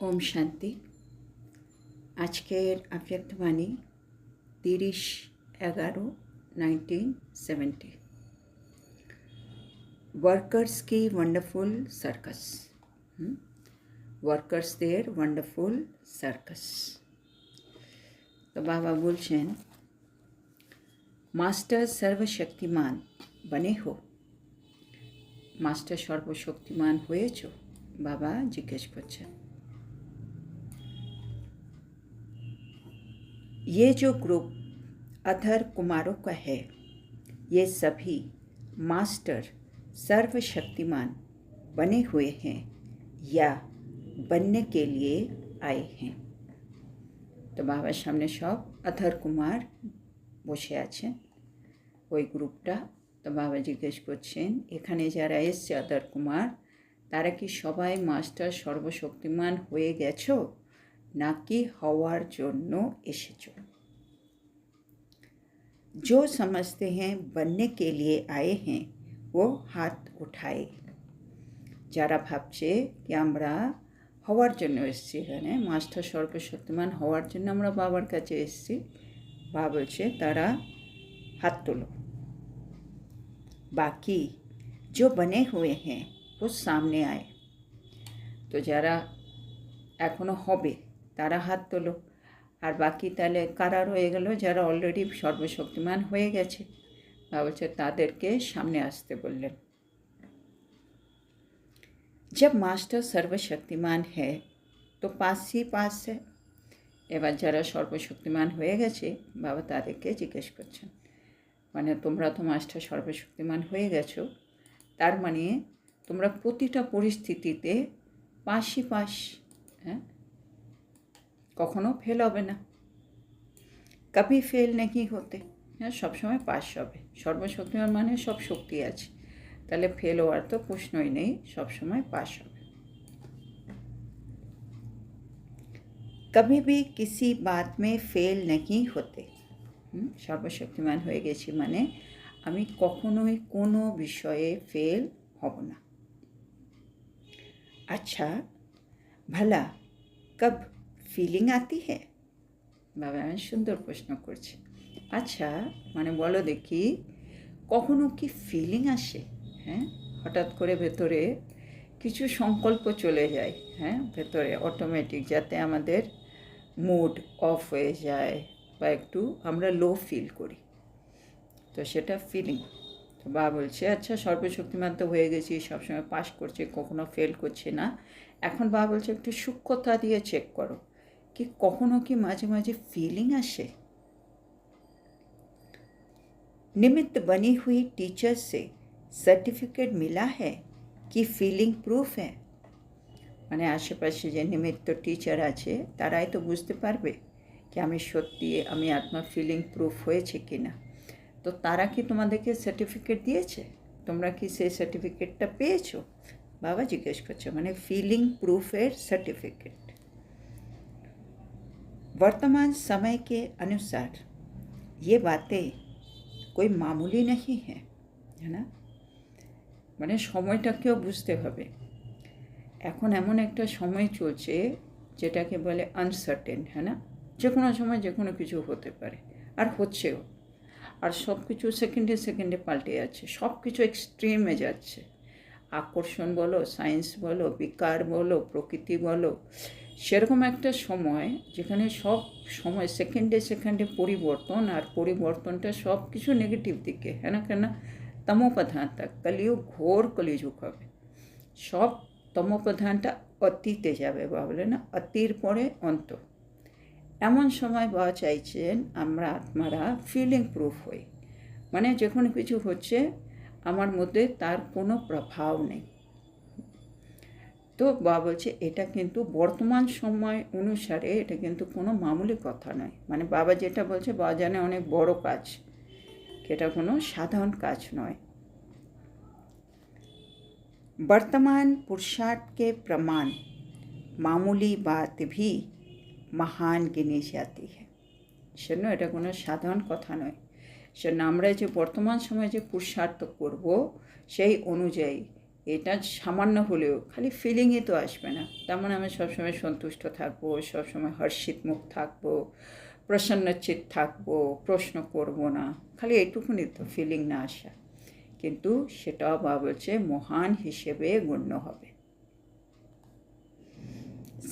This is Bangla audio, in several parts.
ওম শান্তি আজকের আফ্যাক্তবাণী তিরিশ এগারো নাইনটিন সেভেন্টি ওয়ার্কার্স কি ওয়ান্ডারফুল সার্কাস ওয়ার্কার্সদের ওয়ান্ডারফুল সার্কাস তো বাবা বলছেন মাস্টার সর্বশক্তিমান বনে হো মাস্টার সর্বশক্তিমান হয়েছ বাবা জিজ্ঞেস করছেন ये जो ग्रुप अधर कुमारों का है ये सभी मास्टर सर्वशक्तिमान बने हुए हैं या बनने के लिए आए हैं তো বাবার সামনে সব আধার কুমার বসে আছেন ওই গ্রুপটা তো বাবা জিজ্ঞেস করছেন এখানে যারা এসছে আধার কুমার তারা কি সবাই মাস্টার সর্বশক্তিমান হয়ে গেছো নাকি হওয়ার জন্য এসেছো जो समझते हैं बनने के लिए आए हैं वो হাত উঠায় যারা ভাবছে কি আমরা হওয়ার জন্য এসেছি এখানে মাস্টার সর্বশক্তিমান হওয়ার জন্য আমরা বাবার কাছে এসেছি বা বলছে তারা হাত তোলো বাকি जो बने हुए हैं वो सामने आए তো যারা এখনও হবে তারা হাত তোলো আর বাকি তাহলে কারা রয়ে গেল যারা অলরেডি সর্বশক্তিমান হয়ে গেছে বা বলছে তাদেরকে সামনে আসতে বললেন जब मास्टर सर्वशक्तिमान है तो पास ही पास है এবার যারা সর্বশক্তিমান হয়ে গেছে বাবা তাদেরকে জিজ্ঞেস করছেন মানে তোমরা তো মাস্টার সর্বশক্তিমান হয়ে গেছো তার মানে তোমরা প্রতিটা পরিস্থিতিতে পাশই পাশ হ্যাঁ কখনো ফেল হবে না কবি ফেল নাকি হতে হ্যাঁ সবসময় পাস হবে সর্বশক্তিমান মানে সব শক্তি আছে তাহলে ফেল হওয়ার তো প্রশ্নই নেই সবসময় পাস হবে কবি भी किसी बात में फेल नहीं होते হুম, সর্বশক্তিমান হয়ে গেছি মানে আমি কখনোই কোনো বিষয়ে ফেল হব না আচ্ছা ভলা কব ফিলিং আতি হ্যাঁ বাবা, আমি সুন্দর প্রশ্ন করছি। আচ্ছা মানে বলো দেখি, কখনো কি ফিলিং আসে? হ্যাঁ হঠাৎ করে ভেতরে কিছু সংকল্প চলে যায় হ্যাঁ ভেতরে অটোমেটিক যাতে আমাদের মুড অফ হয়ে যায় বা একটু আমরা লো ফিল করি। তো সেটা ফিলিং তো বা বলছে আচ্ছা সর্বশক্তিমান তো হয়ে গেছি, সবসময় পাস করছে, কখনো ফেল করছে না। এখন বা বলছে, একটু সূক্ষ্মতা দিয়ে চেক করো। कि কখনো কি মাঝে মাঝে ফিলিং আসে निमित्त बनी हुई टीचर से सर्टिफिकेट मिला है कि ফিলিং প্রুফ है মানে আশেপাশে যে নিমিত্ত টিচার আছে তারাই তো বুঝতে পারবে কি আমি সত্যি আমি আত্মা ফিলিং প্রুফ হয়েছে কি না তো তারা কি তোমাদেরকে সার্টিফিকেট দিয়েছে তোমরা কি সেই সার্টিফিকেটটা পেয়েছো বাবা জিজ্ঞেস করছে মানে ফিলিং প্রুফের সার্টিফিকেট वर्तमान समय के अनुसार ये बातें कोई मामूली नहीं है है না মানে সময়টাকেও বুঝতে হবে এখন এমন একটা সময় চলছে যেটাকে বলে আনসার্টেন হ্যাঁ না যে কোনো সময় যে কোনো কিছু হতে পারে আর হচ্ছেও আর সব কিছু সেকেন্ডে সেকেন্ডে পাল্টে যাচ্ছে সব কিছু এক্সট্রিমে যাচ্ছে আকর্ষণ বলো সায়েন্স বলো বিকার বলো প্রকৃতি বলো সেরকম একটা সময় যেখানে সব সময় সেকেন্ডে সেকেন্ডে পরিবর্তন আর পরিবর্তনটা সব কিছু নেগেটিভ দিকে। হ্যাঁ না, কেন তমোপ্রধানটা কলিযুগ ঘোর কলিযুগ হবে। সব তমোপ্রধানটা অতীতে যাবে বা বলে না? অতির পরে অন্ত। এমন সময় বাবা চাইছেন আমরা আত্মারা ফিলিং প্রুফ হই। মানে যখন কিছু হচ্ছে, আমার মধ্যে তার কোনো প্রভাব নেই। তো বাবা বলছে এটা কিন্তু বর্তমান সময় অনুসারে এটা কিন্তু কোনো মামুলি কথা নয় মানে বাবা যেটা বলছে বাবা জানে অনেক বড় কাজ এটা কোনো সাধারণ কাজ নয় वर्तमान पुरुषार्थ के प्रमाण मामूली बात भी মহান गिनी जाती है সেজন্য এটা কোনো সাধারণ কথা নয় সেজন্য আমরা যে বর্তমান সময়ে যে পুরুষার্থ করব সেই অনুযায়ী এটা সামান্য হলেও, খালি ফিলিংয়ে তো আসবে না। তার মানে আমি সবসময় সন্তুষ্ট থাকব, সবসময় হর্ষিত মুখ থাকব, প্রসন্নচিত থাকব, প্রশ্ন করব না। খালি এইটুকুনি তো ফিলিং না আসা। কিন্তু সেটাও বা বলছে, মহান হিসেবে গণ্য হবে।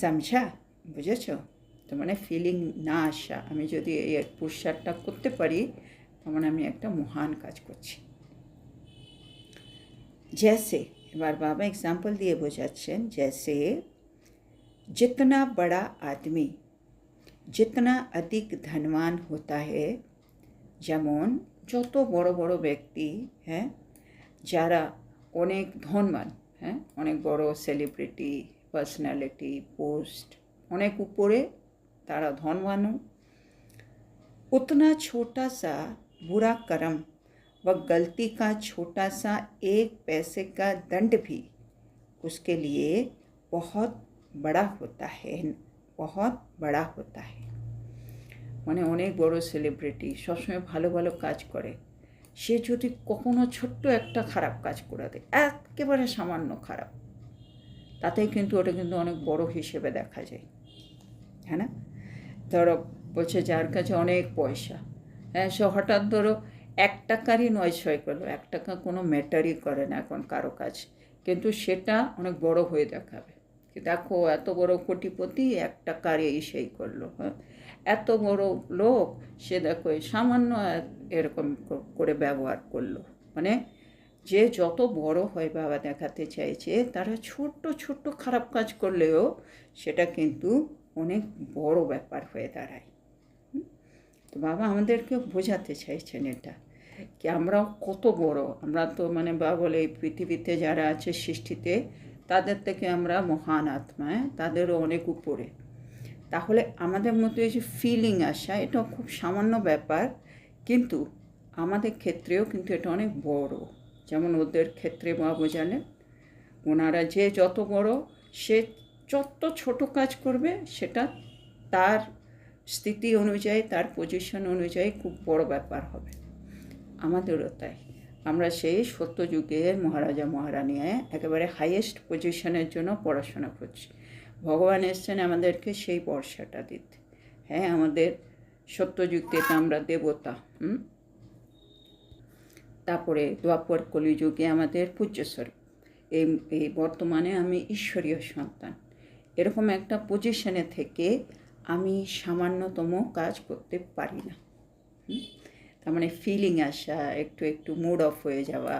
সমঝা বুঝেছ? তো মানে ফিলিং না আসা। আমি যদি এই পুরস্কারটা করতে পারি, তার মানে আমি একটা মহান কাজ করছি। जैसे बार बाबा एग्जाम्पल दिए বোঝাচ্ছেন जैसे जितना बड़ा आदमी जितना अधिक धनवान होता है যেমন যত বড় বড় ব্যক্তি হ্যাঁ যারা অনেক ধনবান হ্যাঁ অনেক বড় সেলিব্রিটি পার্সোনালিটি পোস্ট অনেক উপরে তারা ধনবানও उतना छोटा सा बुरा कर्म व गलती का छोटा सा एक पैसे का दंड भी उसके लिए बहुत बड़ा होता है बहुत बड़ा होता है মানে অনেক বড় সেলিব্রিটি সবসময় ভালো ভালো কাজ করে সে যদি কখনো ছোট্ট একটা খারাপ কাজ করে দেয় একেবারে সামান্য খারাপ তাতেই কিন্তু ওটা কিন্তু অনেক বড় হিসেবে দেখা যায় হ্যাঁ না ধরো বলছে যার কাছে অনেক পয়সা হ্যাঁ সে হঠাৎ ধরো এক টাকারই নয় ছয় করল, এক টাকা কোনো ম্যাটারই করে না এখন কারও কাজ কিন্তু সেটা অনেক বড় হয়ে দেখাবে। দেখো, এত বড় কোটিপতি এক টাকার এই সেই করল হ্যাঁ? এত বড় লোক, সে দেখো সামান্য এরকম করে ব্যবহার করল। মানে যে যত বড় হয় বাবা দেখাতে চাইছে, তারা ছোট্ট ছোট্ট খারাপ কাজ করলেও সেটা কিন্তু অনেক বড় ব্যাপার হয়ে দাঁড়ায়। তো বাবা আমাদেরকে বোঝাতে চাইছেন এটা। কি আমরাও কত বড়। আমরা তো মানে বা বলে এই পৃথিবীতে যারা আছে সৃষ্টিতে, তাদের থেকে আমরা মহান আত্মায় তাদেরও অনেক উপরে। তাহলে আমাদের মধ্যে যে ফিলিং আসা, এটা খুব সামান্য ব্যাপার, কিন্তু আমাদের ক্ষেত্রেও কিন্তু এটা অনেক বড়। যেমন ওদের ক্ষেত্রে বা বোঝালেন ওনারা যে যত বড়, সে যত ছোট কাজ করবে, সেটা তার স্থিতি অনুযায়ী, তার পজিশন অনুযায়ী খুব বড় ব্যাপার হবে। আমাদেরও তাই আমরা সেই সত্যযুগের মহারাজা মহারানিয়ে একেবারে হাইয়েস্ট পজিশনের জন্য পড়াশোনা করছি। ভগবান এসছেন আমাদেরকে সেই বর্ষাটা দিতে। হ্যাঁ আমাদের সত্যযুগতে আমরা দেবতা, হুম? তারপরে দ্বাপর কলিযুগে আমাদের পূজ্যস্বরূপ। এই এই বর্তমানে আমি ঈশ্বরীয় সন্তান। এরকম একটা পজিশনে থেকে আমি সামান্যতম কাজ করতে পারি না তার মানে ফিলিং আসা একটু একটু মুড অফ হয়ে যাওয়া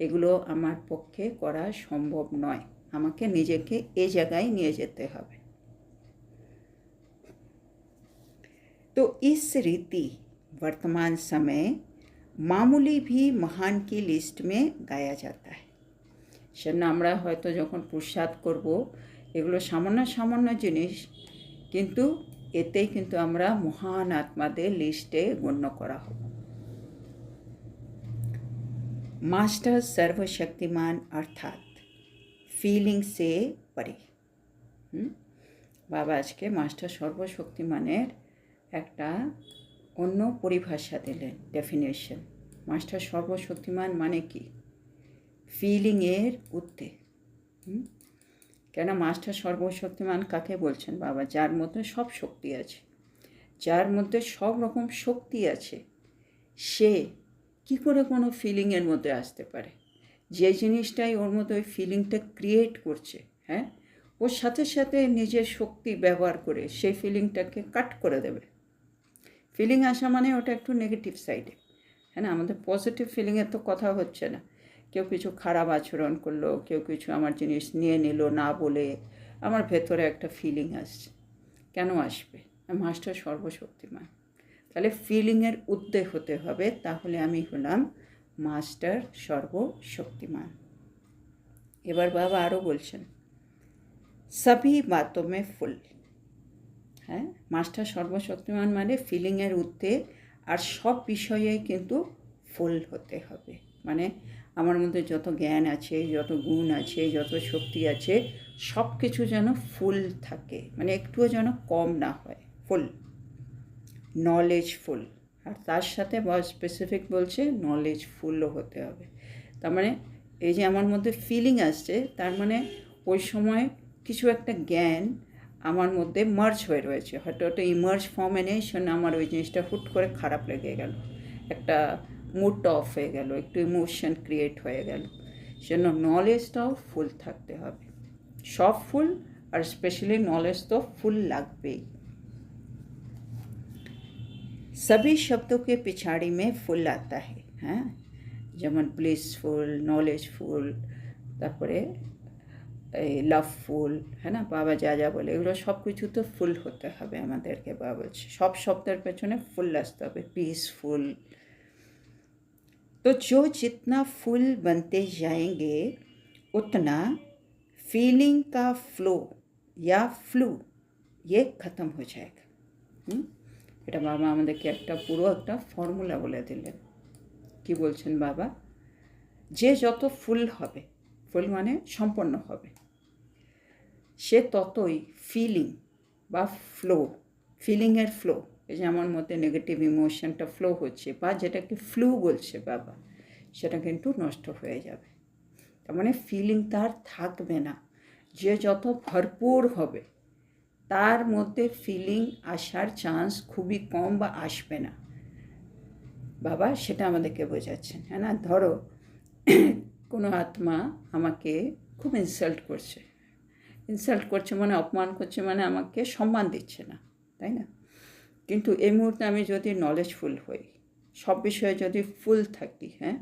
এগুলো আমার পক্ষে করা সম্ভব নয় আমাকে নিজেকে এ জায়গায় নিয়ে যেতে হবে तो इस रीति वर्तमान समय মামুলি ভি মহান কি লিস্ট মে গায়া যাতা है সেজন্য আমরা হয়তো যখন প্রসাদ করব এগুলো সামান্য সামান্য জিনিস কিন্তু এতেই কিন্তু আমরা মহান আত্মাদের লিস্টে গণ্য করা হব মাস্টার সর্বশক্তিমান অর্থাৎ ফিলিং সে পরে বাবা আজকে মাস্টার সর্বশক্তিমানের একটা অন্য পরিভাষা দিলেন ডেফিনেশন মাস্টার সর্বশক্তিমান মানে কি ফিলিংয়ের উত্তে কেন মাস্টার সর্বশক্তিমান কাকে বলছেন বাবা? যার মধ্যে সব শক্তি আছে। যার মধ্যে সব রকম শক্তি আছে। সে কি করে কোনো ফিলিংয়ের মধ্যে আসতে পারে? যে জিনিসটাই ওর মধ্যে ওই ফিলিংটা ক্রিয়েট করছে হ্যাঁ? ওর সাথে সাথে নিজের শক্তি ব্যবহার করে সেই ফিলিংটাকে কাট করে দেবে। ফিলিং আসা মানে ওটা একটু নেগেটিভ সাইডে হ্যাঁ না? আমাদের পজিটিভ ফিলিংয়ের তো কথা হচ্ছে না। কেউ কিছু খারাপ আচরণ করল, কেউ কিছু আমার জিনিস নিয়ে নিল না বলে আমার ভেতরে একটা ফিলিং আসছে। কেন আসবে? মাস্টার সর্বশক্তিমান। তাহলে ফিলিংয়ের উদ্বেগ হতে হবে। তাহলে আমি হলাম মাস্টার সর্বশক্তিমান। এবার বাবা আরও বলছেন, সবই বাতমে ফুল। হ্যাঁ মাস্টার সর্বশক্তিমান মানে ফিলিংয়ের উদ্বেগ আর সব বিষয়েই কিন্তু ফুল হতে হবে। মানে আমার মধ্যে যত জ্ঞান আছে, যত গুণ আছে, যত শক্তি আছে সব কিছু যেন ফুল থাকে। মানে একটুও যেন কম না হয়, ফুল। নলেজফুল আর তার সাথে বা স্পেসিফিক বলছে নলেজফুলও হতে হবে। তার মানে এই যে আমার মধ্যে ফিলিং আসছে, তার মানে ওই সময় কিছু একটা জ্ঞান আমার মধ্যে মার্জ হয়ে রয়েছে। হয়তো ওটা ইমার্জ ফর্মে নেই সেজন্য আমার ওই জিনিসটা হুট করে খারাপ লেগে গেল। একটা মুডটা অফ হয়ে গেল, একটু ইমোশন ক্রিয়েট হয়ে গেল। সেজন্য নলেজটাও ফুল থাকতে হবে। সব ফুল আর স্পেশালি নলেজ তো ফুল লাগবেই। सभी शब्दों के पिछाड़ी में फुल आता है হ্যাঁ যেমন ব্লিসফুল নলেজফুল তারপরে এই লাভফুল হ্যাঁ না বাবা যা যা বলে এগুলো সব কিছু তো ফুল হতে হবে আমাদেরকে বাবা বলছে সব শব্দের পেছনে ফুল আসতে হবে পিসফুল तो जो जितना फुल बनते जाएंगे उतना फीलिंग का फ्लो या फ्लू ये ख़त्म हो जाएगा হুম? এটা বাবা আমাদেরকে একটা পুরো একটা ফর্মুলা বলে দিলেন। কি বলছেন বাবা? যে যত ফুল হবে, ফুল মানে সম্পন্ন হবে, সে ততই ফিলিং বা ফ্লো ফিলিংয়ের ফ্লো এই যে আমার মধ্যে নেগেটিভ ইমোশনটা ফ্লো হচ্ছে বা যেটাকে ফ্লু বলছে বাবা, সেটা কিন্তু নষ্ট হয়ে যাবে। তার মানে ফিলিং তার থাকবে না। যে যত ভরপুর হবে তার মধ্যে ফিলিং আসার চান্স খুবই কম বা আসবে না। বাবা, সেটা আমাদেরকে বোঝাচ্ছেন হ্যাঁ না? ধরো, কোনো আত্মা আমাকে খুব ইনসাল্ট করছে। ইনসাল্ট করছে মানে অপমান করছে মানে আমাকে সম্মান দিচ্ছে না, তাই না? কিন্তু এই মুহূর্তে আমি যদি নলেজফুল হই, সব বিষয়ে যদি ফুল থাকি হ্যাঁ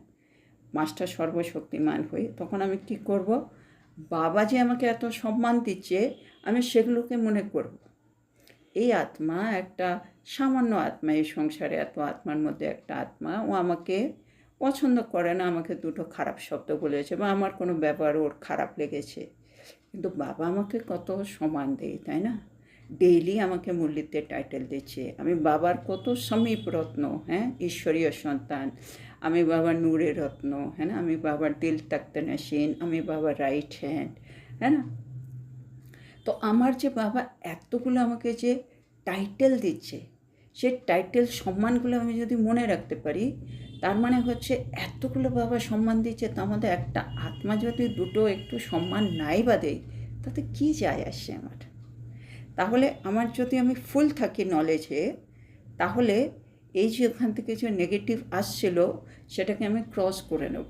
মাস্টার সর্বশক্তিমান হই, তখন আমি কি করব? বাবা যে আমাকে এত সম্মান দিচ্ছে আমি সেগুলোকে মনে করব। এই আত্মা একটা সামান্য আত্মা, এই সংসারে এত আত্মার মধ্যে একটা আত্মা, ও আমাকে পছন্দ করে না, আমাকে দুটো খারাপ শব্দ বলেছে বা আমার কোনো ব্যাপার ওর খারাপ লেগেছে। কিন্তু বাবা আমাকে কত সম্মান দেয়, তাই না? ডেইলি আমাকে মুরলিতে টাইটেল দিচ্ছে। আমি বাবার কত সমীপ রত্ন হ্যাঁ? ঈশ্বরীয় সন্তান। আমি বাবার নূরের রত্ন হ্যাঁ আমি বাবার দিল তাকতে নাসিন আমি বাবার রাইট হ্যান্ড হ্যাঁ তো আমার যে বাবা এতগুলো আমাকে যে টাইটেল দিচ্ছে, সে টাইটেল সম্মানগুলো আমি যদি মনে রাখতে পারি, তার মানে হচ্ছে এতগুলো বাবা সম্মান দিচ্ছে, তার আমাদের একটা আত্মা যদি দুটো একটু সম্মান নাই বা দেয় তাতে কী যায় আসছে আমার? তাহলে আমার যদি আমি ফুল থাকি নলেজে তাহলে এই যে ওখান থেকে যে নেগেটিভ আসছিল, সেটাকে আমি ক্রস করে নেব।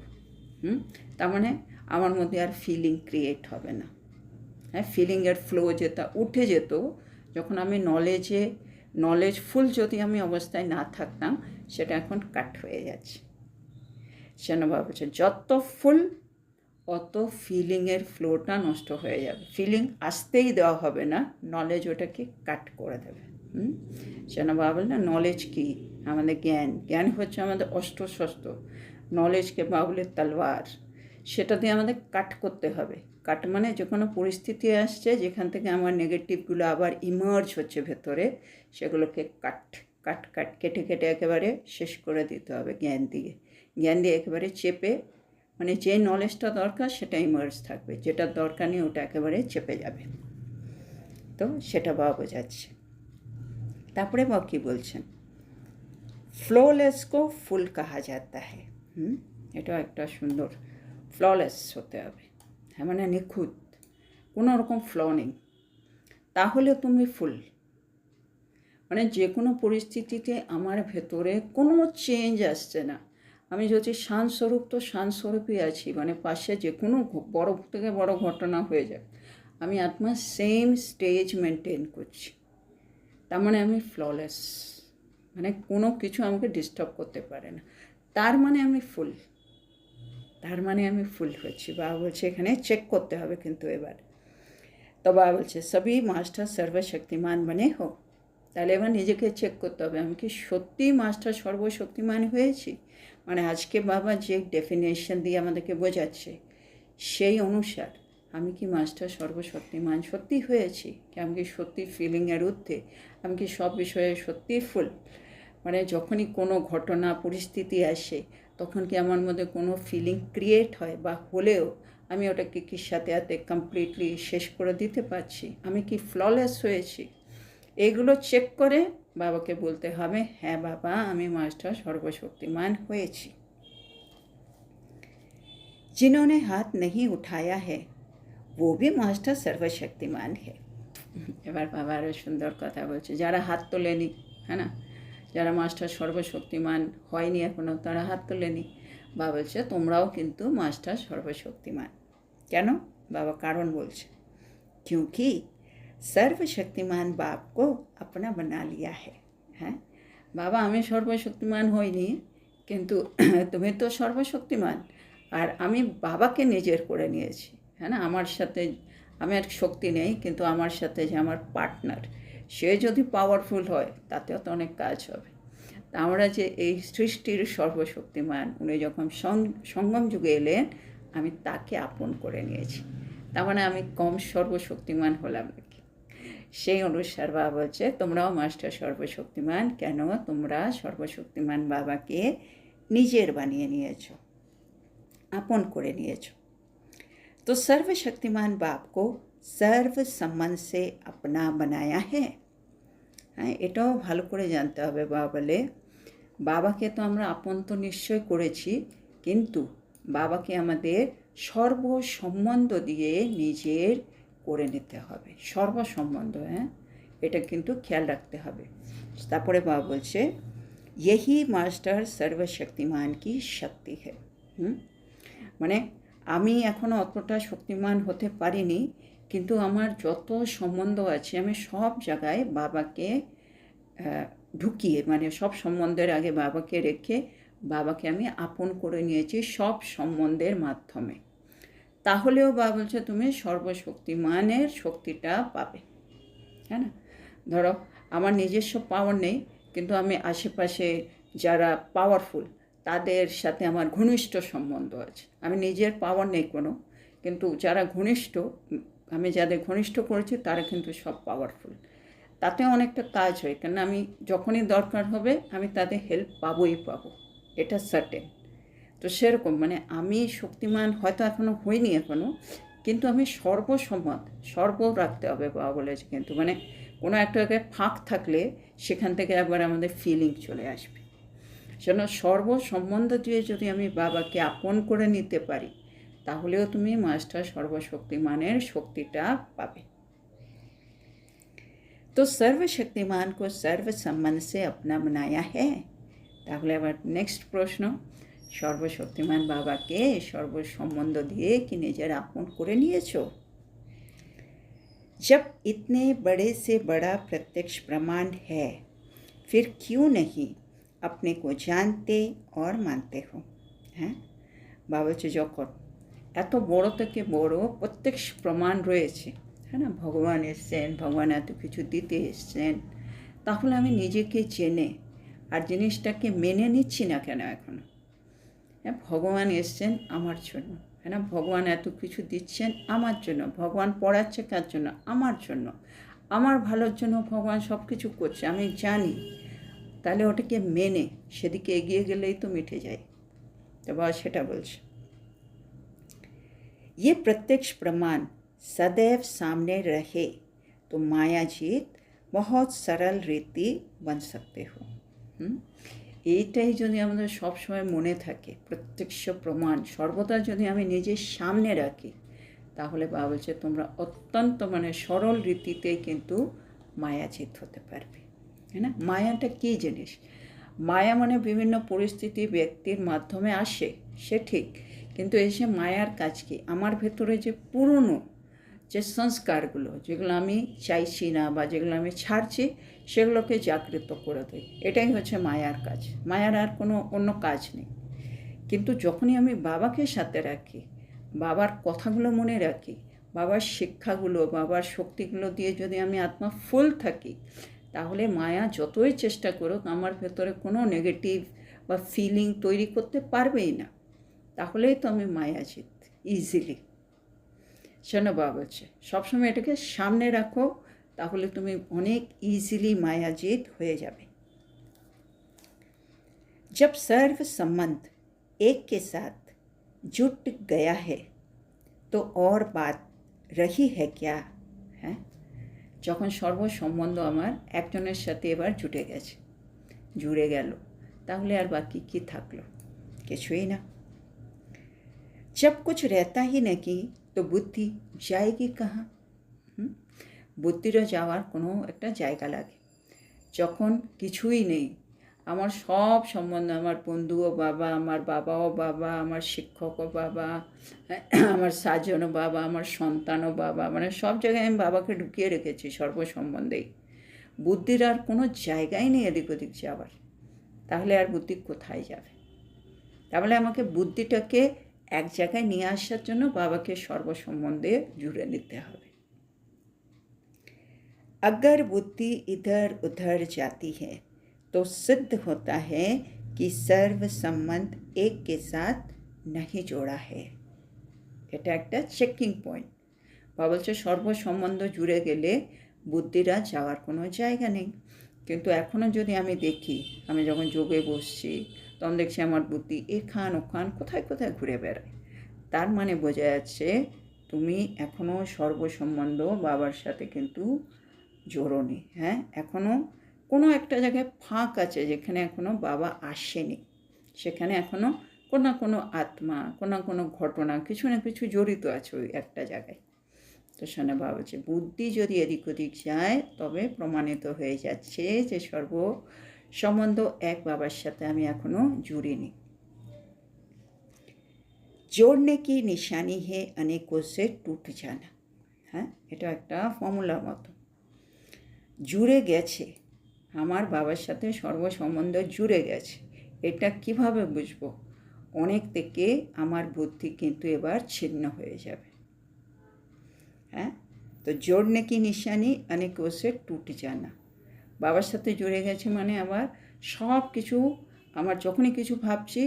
হুম? তার মানে আমার মধ্যে আর ফিলিং ক্রিয়েট হবে না। হ্যাঁ ফিলিংয়ের ফ্লো যেটা, উঠে যেত, যখন আমি নলেজে নলেজ ফুল যদি আমি অবস্থায় না থাকতাম, সেটা এখন কাট হয়ে যাচ্ছে। সেন বাবা বলছে, যত ফুল অত ফিলিংয়ের ফ্লোটা নষ্ট হয়ে যাবে। ফিলিং আসতেই দেওয়া হবে না নলেজ ওটাকে কাট করে দেবে। হুম? বলে না নলেজ কী? আমাদের জ্ঞান। জ্ঞান হচ্ছে আমাদের অস্ত্র নলেজকে বাবুলের তালওয়ার সেটা দিয়ে আমাদের কাট করতে হবে। কাট মানে যে কোনো পরিস্থিতি আসছে, যেখান থেকে আমার নেগেটিভগুলো আবার ইমার্জ হচ্ছে ভেতরে, সেগুলোকে কাট কাট কাট, কেটে কেটে একেবারে শেষ করে দিতে হবে জ্ঞান দিয়ে। জ্ঞান দিয়ে একেবারে চেপে মানে যে নলেজটা দরকার সেটা ইমার্জ থাকবে, যেটা দরকার নেই ওটা একেবারে চেপে যাবে। তো সেটা বাবা বোঝাচ্ছে। তারপরে বাবা কী বলছেন? ফ্লোলেস কো ফুল কাহা যাতা হ্যাঁ এটাও একটা সুন্দর ফ্ললেস হতে হবে। হ্যাঁ মানে নিখুঁত, কোনো রকম ফ্ল নেই। তাহলে তুমি ফুল মানে যে কোনো পরিস্থিতিতে আমার ভেতরে কোনো চেঞ্জ আসছে না। আমি যদি শানস্বরূপ তো শানস্বরূপই আছি। মানে পাশে যে কোনো বড় থেকে বড় ঘটনা হয়ে যায় আমি আত্মা সেম স্টেজ মেনটেন করছি। তার মানে আমি ফ্ললেস মানে কোনো কিছু আমাকে ডিস্টার্ব করতে পারে না। তার মানে আমি ফুল তার মানে আমি ফুল হচ্ছি বাবা বলছে, এখানে চেক করতে হবে কিন্তু এবার। তো বাবা বলছে, সবই মাস্টার সর্বশক্তিমান মানে হো তাহলে এবার নিজেকে চেক করতে হবে। আমি কি সত্যিই মাস্টার সর্বশক্তিমান হয়েছি? মানে আজকে বাবা যে ডেফিনেশন দিয়ে আমাদেরকে বোঝাচ্ছে, সেই অনুসার আমি কি মাস্টার সর্বশক্তিমান সত্যি হয়েছি? কি আমি কি সত্যি ফিলিংয়ের ঊর্ধ্বে? আমি কি সব বিষয়ে সত্যি ফুল মানে যখনই কোনো ঘটনা, পরিস্থিতি আসে তখন কি আমার মধ্যে কোনো ফিলিং ক্রিয়েট হয় বা হলেও আমি ওটাকে কি সাথে সাথে কমপ্লিটলি শেষ করে দিতে পারছি আমি কি ফ্ললেস হয়েছি এগুলো চেক করে বাবাকে বলতে হবে হ্যাঁ বাবা আমি মাস্টার সর্বশক্তিমান হয়েছি जिन्होंने हाथ नहीं उठाया है वो भी मास्टर सर्वशक्तिमान है এবার বাবা আরও সুন্দর কথা বলছে যারা হাত তোলেনি হ্যাঁ না যারা মাস্টার সর্বশক্তিমান হয়নি এখনও তারা হাত তোলেনি বাবা বলছে তোমরাও কিন্তু মাস্টার সর্বশক্তিমান কেন বাবা কারণ বলছে क्योंकि सर्वशक्तिमान बाप को अपना बना लिया है হ্যাঁ বাবা আমি সর্বশক্তিমান হইনি কিন্তু তুমি তো সর্বশক্তিমান আর আমি বাবাকে নিজের করে নিয়েছি হ্যাঁ না আমার সাথে আমার শক্তি নেই কিন্তু আমার সাথে যে আমার পার্টনার সে যদি পাওয়ারফুল হয় তাতেও তো অনেক কাজ হবে তা আমরা যে এই সৃষ্টির সর্বশক্তিমান উনি যখন সং- সঙ্গম যুগে এলেন আমি তাকে আপন করে নিয়েছি তার মানে আমি কম সর্বশক্তিমান হলাম নাকি সেই অনুসার বাবা বলছে তোমরাও মাস্টার সর্বশক্তিমান কেন তোমরা সর্বশক্তিমান বাবাকে নিজের বানিয়ে নিয়েছো আপন করে নিয়েছো तो सर्वशक्तिमान बाप को सर्व सम्मान से अपना बनाया है হ্যাঁ এটাও ভালো করে জানতে হবে বাবা বলে বাবাকে তো আমরা আপন তো নিশ্চয় করেছি, কিন্তু বাবাকে আমাদের সর্বসম্বন্ধ দিয়ে নিজের করে নিতে হবে। সর্বসম্বন্ধ হ্যাঁ এটা কিন্তু খেয়াল রাখতে হবে। তারপরে বাবা বলছে এহি মাস্টার সর্বশক্তিমান কি শক্তি হ্যাঁ মানে আমি এখনও অতটা শক্তিমান হতে পারিনি কিন্তু আমার যত সম্বন্ধ আছে, আমি সব জায়গায় বাবাকে ঢুকিয়ে মানে সব সম্বন্ধের আগে বাবাকে রেখে বাবাকে আমি আপন করে নিয়েছি সব সম্বন্ধের মাধ্যমে। তাহলেও বাবা বলছে তুমি সর্বশক্তিমানের শক্তিটা পাবে। হ্যাঁ না? ধরো, আমার নিজস্ব পাওয়ার নেই, কিন্তু আমি আশেপাশে যারা পাওয়ারফুল তাদের সাথে আমার ঘনিষ্ঠ সম্বন্ধ আছে। আমি নিজের পাওয়ার নেই কোনো, কিন্তু যারা ঘনিষ্ঠ আমি যাদের ঘনিষ্ঠ করেছি তারা কিন্তু সব পাওয়ারফুল তাতে অনেকটা কাজ হয় কেন আমি যখনই দরকার হবে আমি তাদের হেল্প পাবোই পাবো, এটা সার্টেন তো সেরকম মানে আমি শক্তিমান হয়তো এখনও হইনি এখনও কিন্তু আমি সর্বসম্মত, সর্ব রাখতে হবে বাবা বলেছে কিন্তু মানে কোনো একটা জায়গায় ফাঁক থাকলে সেখান থেকে একবার আমাদের ফিলিং চলে আসবে। যেন সর্বসম্বন্ধ দিয়ে যদি আমি বাবাকে আপন করে নিতে পারি তাহলেও তুমি মাস্টার সর্বশক্তিমানের শক্তিটা পাবে তো সর্বশক্তিমান को सर्व সম্মান से अपना बनाया है তাহলে আবার নেক্সট প্রশ্ন সর্বশক্তিমান বাবাকে সর্বসম্বন্ধ দিয়ে কি নিজের আপন করে নিয়েছো जब इतने बड़े से बड़ा प्रत्यक्ष प्रमाण है फिर क्यों नहीं अपने को जानते और मानते हो হ্যাঁ বাবা হচ্ছে যখন এত বড় থেকে বড় প্রত্যেক প্রমাণ রয়েছে। হ্যাঁ না? ভগবান এসছেন, ভগবান এত কিছু দিতে এসছেন। তাহলে আমি নিজেকে চেনে আর জিনিসটাকে মেনে নিচ্ছি না কেন এখনও? হ্যাঁ ভগবান এসছেন আমার জন্য। হ্যাঁ না? ভগবান এত কিছু দিচ্ছেন আমার জন্য। ভগবান পড়াচ্ছে কার জন্য? আমার জন্য। আমার ভালোর জন্য ভগবান সব কিছু করছে, আমি জানি। তাহলে ওটাকে মেনে সেদিকে এগিয়ে গেলেই তো মিটে যায়। তো বাবা সেটা বলছে। ये प्रत्यक्ष प्रमाण सदैव सामने रहे तो माया जीत बहुत सरल रीति बन सकते हो হুম? এইটাই যদি আমাদের সবসময় মনে থাকে প্রত্যক্ষ প্রমাণ সর্বদা যদি আমি নিজের সামনে রাখি তাহলে বাবা বলছে তোমরা অত্যন্ত মানে সরল রীতিতেই কিন্তু মায়াজিত হতে পারবে হ্যাঁ না মায়াটা কী জিনিস মায়া মানে বিভিন্ন পরিস্থিতি ব্যক্তির মাধ্যমে আসে সে ঠিক কিন্তু এসে মায়ার কাজ কি? আমার ভেতরে যে পুরনো যে সংস্কারগুলো, যেগুলো আমি চাইছি না বা যেগুলো আমি ছাড়ছি, সেগুলোকে জাগৃত করে দিই এটাই হচ্ছে মায়ার কাজ। মায়ার আর কোনো অন্য কাজ নেই। কিন্তু যখনই আমি বাবাকে সাথে রাখি, বাবার কথাগুলো মনে রাখি, বাবার শিক্ষাগুলো, বাবার শক্তিগুলো দিয়ে যদি আমি আত্মা ফুল থাকি, তাহলে মায়া যতই চেষ্টা করুক আমার ভেতরে কোনো নেগেটিভ বা ফিলিং তৈরি করতে পারবেই না। তাহলেই তো আমি মায়াজিত ইজিলি শোনো বাবা বলছে সবসময় এটাকে সামনে রাখো তাহলে তুমি অনেক ইজিলি মায়াজিত হয়ে যাবে जब सर्व संबंध एक के साथ जुट गया है तो और बात रही है क्या হ্যাঁ যখন সর্বসম্বন্ধ আমার একজনের সাথে এবার জুটে গেছে জুড়ে গেল তাহলে আর বাকি কি থাকলো কিছুই না जब कुछ रहता ही नहीं तो বুদ্ধি जाएगी कहाँ হুম? বুদ্ধিরও যাওয়ার কোনো একটা জায়গা লাগে যখন কিছুই নেই আমার সব সম্বন্ধ আমার বন্ধুও বাবা আমার বাবাও বাবা আমার শিক্ষকও বাবা আমার সাজনও বাবা আমার সন্তানও বাবা মানে সব জায়গায় আমি বাবাকে ঢুকিয়ে রেখেছি সর্বসম্বন্ধেই বুদ্ধির আর কোনো জায়গাই নেই এদিক ওদিক যাওয়ার তাহলে আর বুদ্ধি কোথায় যাবে তাহলে আমাকে বুদ্ধিটাকে এক জায়গায় নিয়ে আসার জন্য বাবাকে সর্বসম্বন্ধে জুড়ে নিতে হবে अगर बुद्धि इधर उधर जाती है तो सिद्ध होता है कि सर्व संबंध एक के साथ नहीं जोड़ा है এটা একটা চেকিং পয়েন্ট বা বলছে সর্বসম্বন্ধ জুড়ে গেলে বুদ্ধিরা যাওয়ার কোনো জায়গা নেই কিন্তু এখনও যদি আমি দেখি আমি যখন যোগে বসছি তখন দেখছি আমার বুদ্ধি এখান ওখান কোথায় কোথায় ঘুরে বেড়ায়? তার মানে বোঝা যাচ্ছে তুমি এখনও সর্বসম্বন্ধ বাবার সাথে কিন্তু জোরোনি হ্যাঁ? এখনও কোনো একটা জায়গায় ফাঁক আছে যেখানে এখনও বাবা আসেনি। সেখানে এখনও কোনো না কোনো আত্মা, কোনো না কোনো ঘটনা, কিছু না কিছু জড়িত আছে ওই একটা জায়গায়। তো শোনা বাবা বলছে বুদ্ধি যদি এদিক ওদিক যায়, তবে প্রমাণিত হয়ে যাচ্ছে যে সর্ব সম্বন্ধ এক বাবার সাথে আমি এখনও জুড়িনি। জোড়নে কি নিশানি হে অনেক কোষে টুট জানা। হ্যাঁ এটা একটা ফর্মুলার মতো। জুড়ে গেছে, আমার বাবার সাথে সর্বসম্বন্ধ জুড়ে গেছে। এটা কীভাবে বুঝব? অনেক থেকে আমার বুদ্ধি কিন্তু এবার ছিন্ন হয়ে যাবে। হ্যাঁ তো জোড়নে কি নিশানি অনেক কোষে টুট জানা। বাবার সাথে জুড়ে গেছে মানে আবার সব কিছু, আমার যখনই কিছু ভাবছি,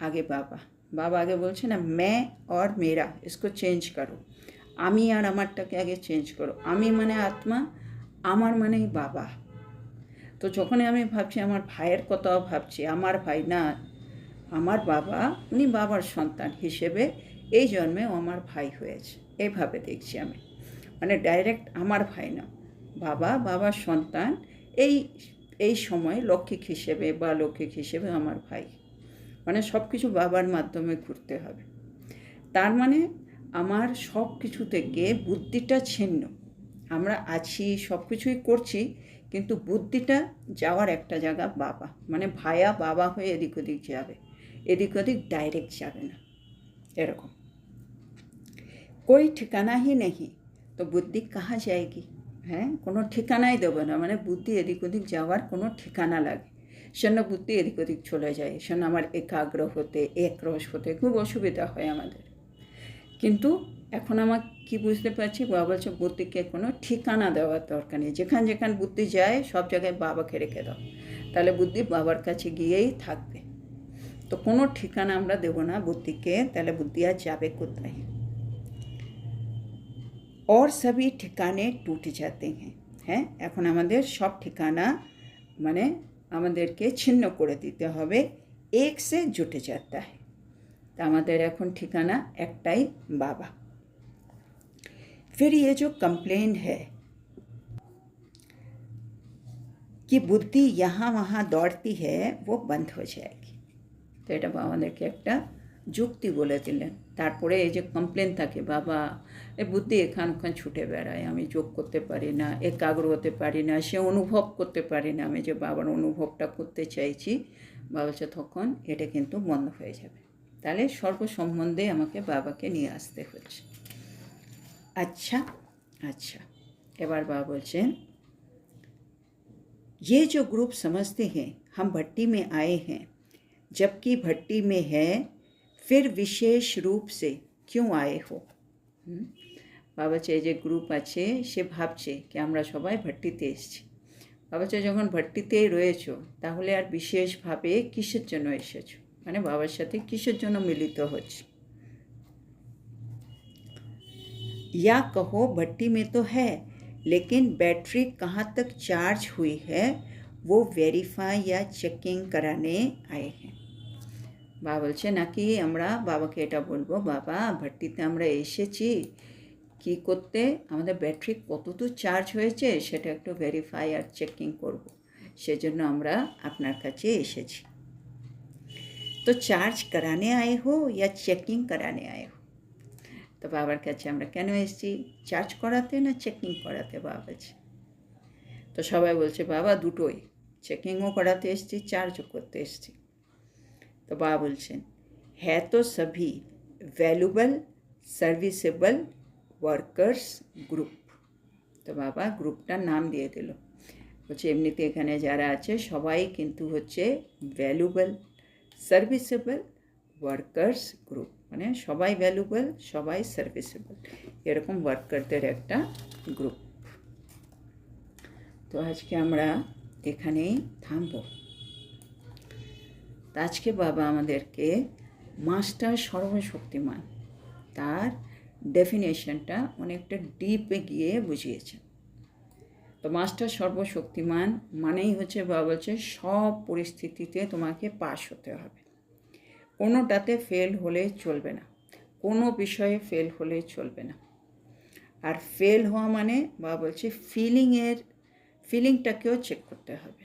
আগে বাবা। বাবা আগে বলছে, না, মে আর মেরা ইসকো চেঞ্জ করো। আমি আর আমারটাকে আগে চেঞ্জ করো। আমি মানে আত্মা, আমার মানে বাবা। তো যখনই আমি ভাবছি, আমার ভাইয়ের কথাও ভাবছি, আমার ভাই না, আমার বাবা, উনি বাবার সন্তান হিসেবে এই জন্মে আমার ভাই হয়েছে। এইভাবে দেখছি আমি। মানে ডাইরেক্ট আমার ভাই না, বাবা, বাবার সন্তান এই এই সময় লৌকিক হিসেবে বা লৌকিক হিসেবে আমার ভাই মানে সব কিছু বাবার মাধ্যমে ঘুরতে হবে। তার মানে আমার সব কিছু থেকে বুদ্ধিটা ছিন্ন। আমরা আছি সব কিছুই করছি, কিন্তু বুদ্ধিটা যাওয়ার একটা জায়গা বাবা মানে ভায়া বাবা হয়ে এদিক ওদিক যাবে। এদিক ওদিক ডাইরেক্ট যাবে না। এরকম। ঠিকানা হি নেই। তো বুদ্ধি কাহা যায়গি? হ্যাঁ? কোনো ঠিকানাই দেবো না। মানে বুদ্ধি এদিক ওদিক যাওয়ার কোনো ঠিকানা লাগে। সেজন্য বুদ্ধি এদিক ওদিক চলে যায়। সেজন্য আমার একাগ্র হতে, একরস হতে খুব অসুবিধা হয় আমাদের। কিন্তু এখন আমার কি বুঝতে পারছি? বাবা বলছে, বুদ্ধিকে কোনো ঠিকানা দেওয়ার দরকার নেই। যেখান যেখান বুদ্ধি যায়, সব জায়গায় বাবাকে রেখে দাও। তাহলে বুদ্ধি বাবার কাছে গিয়েই থাকবে। তো কোনো ঠিকানা আমরা দেবো না বুদ্ধিকে। তাহলে বুদ্ধি আর যাবে কোথায়? और सभी ठिकाने टूट जाते हैं হ্যাঁ এখন আমাদের সব ঠিকানা মানে আমাদেরকে ছিন্ন করে দিতে হবে এক সে জুটে যাতা है তা আমাদের এখন ঠিকানা একটাই বাবা फिर ये जो कंप्लेन है कि बुद्धि यहाँ वहाँ दौड़ती है वो बंद हो जाएगी তো এটা আমাদেরকে একটা যুক্তি বলে দিলেন তারপরে এই যে কমপ্লেন থাকে বাবা এ বুদ্ধি এখান ওখান ছুটে বেড়ায় আমি যোগ করতে পারি না একাগ্র হতে পারি না সে অনুভব করতে পারি না আমি যে বাবার অনুভবটা করতে চাইছি বাবা বলছে তখন এটা কিন্তু বন্ধ হয়ে যাবে তাহলে সর্বসম্বন্ধে আমাকে বাবাকে নিয়ে আসতে হচ্ছে अच्छा अच्छा এবার বাবা বলছেন ये जो ग्रुप समझते हैं हम भट्टी में आए हैं जबकि भट्टी में है फिर विशेष रूप से क्यों आए हो হুম? বাবা বলছে এই যে গ্রুপ আছে সে ভাবছে কি আমরা সবাই ভট্টিতে এসেছি বাবা বলছে যখন ভট্টিতেই রয়েছো তাহলে আর বিশেষভাবে কিসের জন্য এসেছো মানে বাবার সাথে কিসের জন্য মিলিত হচ্ছে या कहो भट्टी में तो है लेकिन बैटरी कहाँ तक चार्ज हुई है वो वेरीफाई या চেকিং कराने आए हैं বা বলছে, নাকি আমরা বাবাকে এটা বলব, বাবা ভর্তিতে আমরা এসেছি, কি করতে? আমাদের ব্যাটারি কতদূর চার্জ হয়েছে, সেটা একটু ভেরিফাই আর চেকিং করব। সেজন্য আমরা আপনার কাছে এসেছি। তো চার্জ করানে আয় হো ইয়া চেকিং করানে আয় হো? তো বাবার কাছে আমরা কেন এসেছি? চার্জ করাতে না চেকিং করাতে? বাবা কাছে তো সবাই বলছে, বাবা দুটোই চেকিংও করাতে এসেছি চার্জও করতে এসেছি। তো বাবা বলছেন হ্যাঁ তো সভি ভ্যালুবল সার্ভিসেবল ওয়ার্কার্স গ্রুপ তো বাবা গ্রুপটার নাম দিয়ে দিল বলছে এমনিতে এখানে যারা আছে সবাই কিন্তু হচ্ছে ভ্যালুবল সার্ভিসেবল ওয়ার্কার্স গ্রুপ মানে সবাই ভ্যালুবল সবাই সার্ভিসেবল এরকম ওয়ার্কারদের একটা গ্রুপ তো আজকে আমরা এখানেই থামবো আজকে বাবা আমাদেরকে মাস্টার সর্বশক্তিমান। তার ডেফিনেশনটা অনেকটা ডিপে গিয়ে বুঝিয়েছেন তো মাস্টার সর্বশক্তিমান মানেই হচ্ছে বাবা বলছে, সব পরিস্থিতিতে তোমাকে পাশ হতে হবে। কোনোটাতে ফেল হলে চলবে না। কোনো বিষয়ে ফেল হলে চলবে না। আর ফেল হওয়া মানে বাবা বলছে ফিলিংয়ের ফিলিংটাকেও চেক করতে হবে।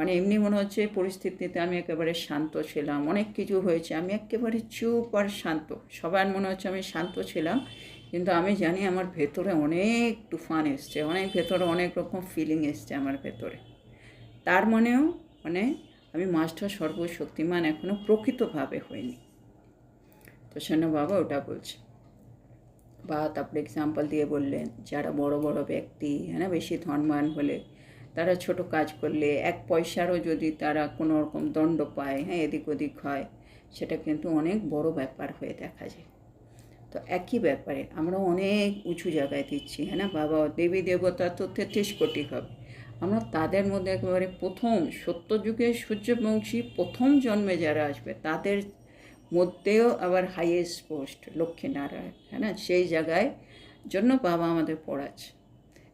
মানে এমনি মনে হচ্ছে পরিস্থিতিতে আমি একেবারে শান্ত ছিলাম। অনেক কিছু হয়েছে, আমি একেবারে চুপ আর শান্ত। সবার মনে হচ্ছে আমি শান্ত ছিলাম, কিন্তু আমি জানি আমার ভেতরে অনেক তুফান এসছে, অনেক ভেতরে অনেক রকম ফিলিং এসছে আমার ভেতরে। তার মানেও মানে আমি মাস্টার সর্বশক্তিমান এখনও প্রকৃতভাবে হইনি। তো শোনো বাবা ওটা বলছে। বা তারপরে এক্সাম্পল দিয়ে বললেন, যারা বড় বড় ব্যক্তি হ্যাঁ বেশি ধনবান হলে তারা ছোট কাজ করলে এক পয়সারও যদি তারা কোনো রকম দণ্ড পায় হ্যাঁ এদিক ওদিক হয়, সেটা কিন্তু অনেক বড় ব্যাপার হয়ে দেখা যায়। তো একই ব্যাপারে আমরা অনেক উঁচু জায়গায় দিচ্ছি হ্যাঁ না? বাবা, দেবী, দেবতা তো তেত্রিশ কোটি হবে। আমরা তাদের মধ্যে একেবারে প্রথম, সত্যযুগে সূর্যবংশী প্রথম জন্মে যারা আসবে, তাদের মধ্যেও আবার হাইয়েস্ট পোস্ট লক্ষ্মীনারায়ণ হ্যাঁ না? সেই জায়গায় জন্য বাবা আমাদের পড়াচ্ছে।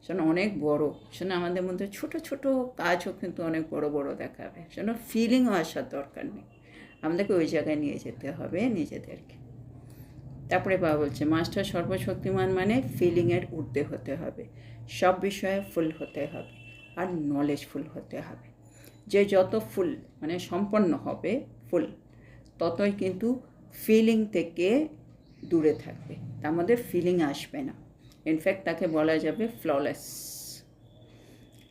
সেজন্য অনেক বড়। সেজন্য আমাদের মধ্যে ছোট ছোট কাজও কিন্তু অনেক বড় বড় দেখাবে। সেজন্য ফিলিংও আসার দরকার নেই। আমাদেরকে ওই জায়গায় নিয়ে যেতে হবে নিজেদেরকে। তারপরে বাবা বলছে, মাস্টার সর্বশক্তিমান মানে ফিলিংয়ের ঊর্ধ্বে হতে হবে। সব বিষয়ে ফুল হতে হবে আর নলেজফুল হতে হবে। যে যত ফুল মানে সম্পন্ন হবে ফুল ততই কিন্তু ফিলিং থেকে দূরে থাকবে। তার মধ্যে ফিলিং আসবে না। ইনফ্যাক্ট তাকে বলা যাবে ফ্ললেস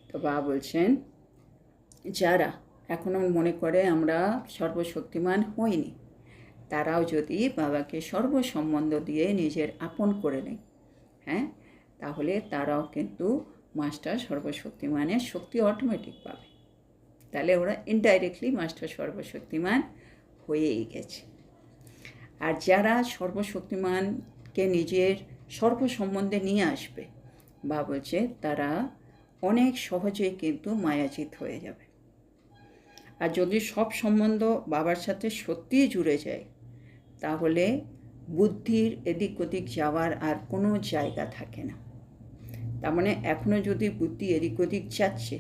তো বাবা বলছেন, যারা এখনও মনে করে আমরা সর্বশক্তিমান হইনি, তারাও যদি বাবাকে সর্বসম্বন্ধ দিয়ে নিজের আপন করে নেয় হ্যাঁ? তাহলে তারাও কিন্তু মাস্টার সর্বশক্তিমানের শক্তি অটোমেটিক পাবে। তাহলে ওরা ইনডাইরেক্টলি মাস্টার সর্বশক্তিমান হয়েই গেছে। আর যারা সর্বশক্তিমানকে নিজের সর্বসম্বন্ধে নিয়ে আসবে। বা বলছে, তারা অনেক সহজেই কিন্তু মায়াজিত হয়ে যাবে। আর যদি সব সম্বন্ধ বাবার সাথে সত্যিই জুড়ে যায়, তাহলে বুদ্ধির এদিক ওদিক যাওয়ার আর কোনো জায়গা থাকে না। তার মানে এখনও যদি বুদ্ধি এদিক ওদিক যাচ্ছে,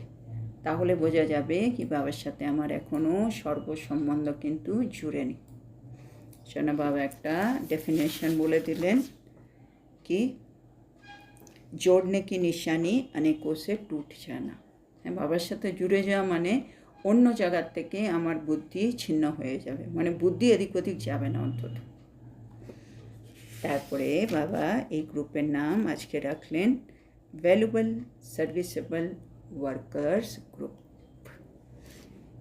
তাহলে বোঝা যাবে কি বাবার সাথে আমার এখনও সর্বসম্বন্ধ কিন্তু জুড়ে নেই। বাবা, একটা ডেফিনেশন বলে দিলেন। कि जोड़ने की निशानी अनेकों से टूट जाना হ্যাঁ বাবার সাথে জুড়ে যাওয়া মানে অন্য জায়গার থেকে আমার বুদ্ধি ছিন্ন হয়ে যাবে মানে বুদ্ধি এদিক ওদিক যাবে না অন্তত তারপরে বাবা এই গ্রুপের নাম আজকে রাখলেন ভ্যালুবল সার্ভিসেবল ওয়ার্কার্স গ্রুপ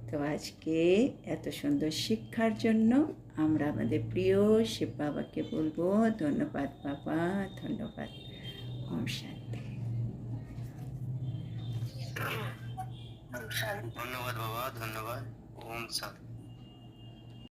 তো আজকে এত সুন্দর শিক্ষার জন্য আমরা আমাদের প্রিয় শিব বাবাকে বলব, ধন্যবাদ বাবা, ধন্যবাদ ওম শান্তি ধন্যবাদ বাবা, ধন্যবাদ, ওম শান্তি